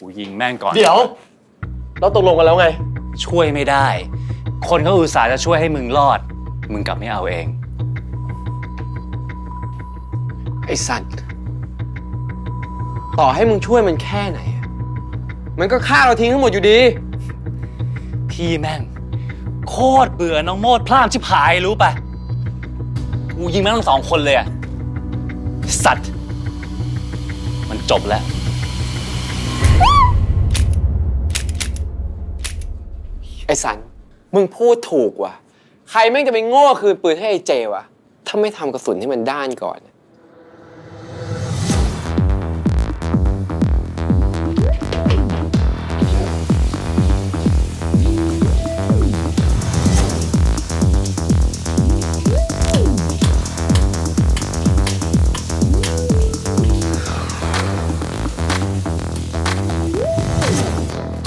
กูยิงแม่งก่อน เดี๋ยว เราตกลงกันแล้วไง ช่วยไม่ได้ คนเขาอุตส่าห์จะช่วยให้มึงรอด มึงกลับไม่เอาเอง ไอ้สัตว์ต่อให้มึงช่วยมันแค่ไหนอะมันก็ฆ่าเราทิ้งทั้งหมดอยู่ดี พี่แม่ง โคตรเบื่อน้องโมดพลามชิบหายรู้ปะกูยิงแม่งทั้งสองคนเลยอะสัตว์ มันจบแล้ว ไอ้สัน มึงพูดถูกว่ะ ใครแม่งจะไปโง่คืนปืนให้ไอ้เจวะถ้าไม่ทำกระสุนให้มันด้านก่อน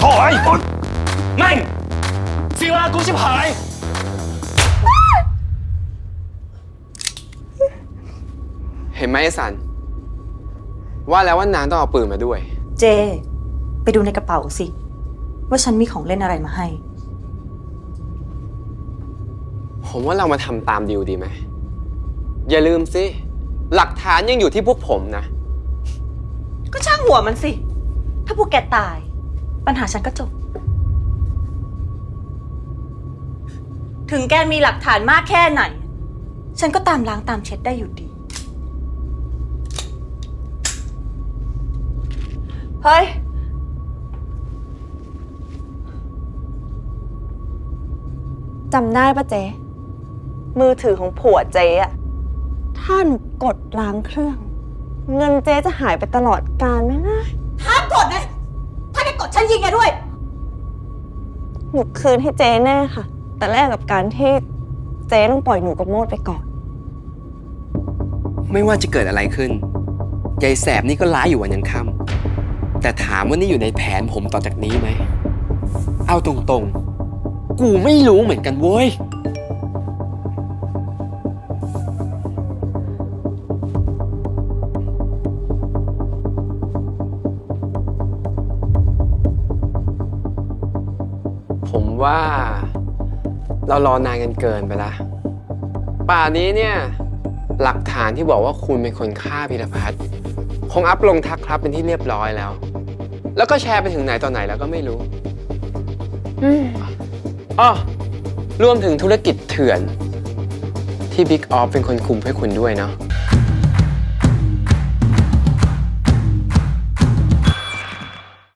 ถอยแม่ง เสียเวลากูชิบหาย เห็นไหมไอ้สัน ว่าแล้วว่านางต้องเอาปืนมาด้วย เจ ไปดูในกระเป๋าสิ ว่าฉันมีของเล่นอะไรมาให้ ผมว่าเรามาทำตามดีลดีไหม อย่าลืมสิ หลักฐานยังอยู่ที่พวกผมนะ ก็ช่างหัวมันสิ ถ้าพวกแกตาย ปัญหาฉันก็จบ ถึงแกมีหลักฐานมากแค่ไหน ฉันก็ตามล้างตามเช็ดได้อยู่ดี เฮ้ย จำได้ปะเจ๊มือถือของผัวเจ๊อะถ้าหนูกดล้างเครื่อง เงินเจ๊จะหายไปตลอดกาลไหมนะ ห้ามกดนะ ถ้าแกกดฉันยิงแกด้วย หนูคืนให้เจ๊แน่ค่ะ แต่แลกกับการที่เจ๊ต้องปล่อยหนูกับโมดไปก่อน ไม่ว่าจะเกิดอะไรขึ้นยายแสบนี่ก็ร้ายอยู่วันยังค่ำแต่ถามว่านี่อยู่ในแผนผมต่อจากนี้ไหม เอาตรงๆ กูไม่รู้เหมือนกันเว้ย ผมว่า เรารอนานกันเกินไปละ ป่านนี้เนี่ย หลักฐานที่บอกว่าคุณเป็นคนฆ่าพิรพัฒน์คงอัพลงทักครับเป็นที่เรียบร้อยแล้ว แล้วก็แชร์ไปถึงไหนตอนไหนแล้วก็ไม่รู้อืมอ๋อรวมถึงธุรกิจเถื่อน ที่บิ๊กออฟเป็นคนคุมให้คุณด้วยเนาะ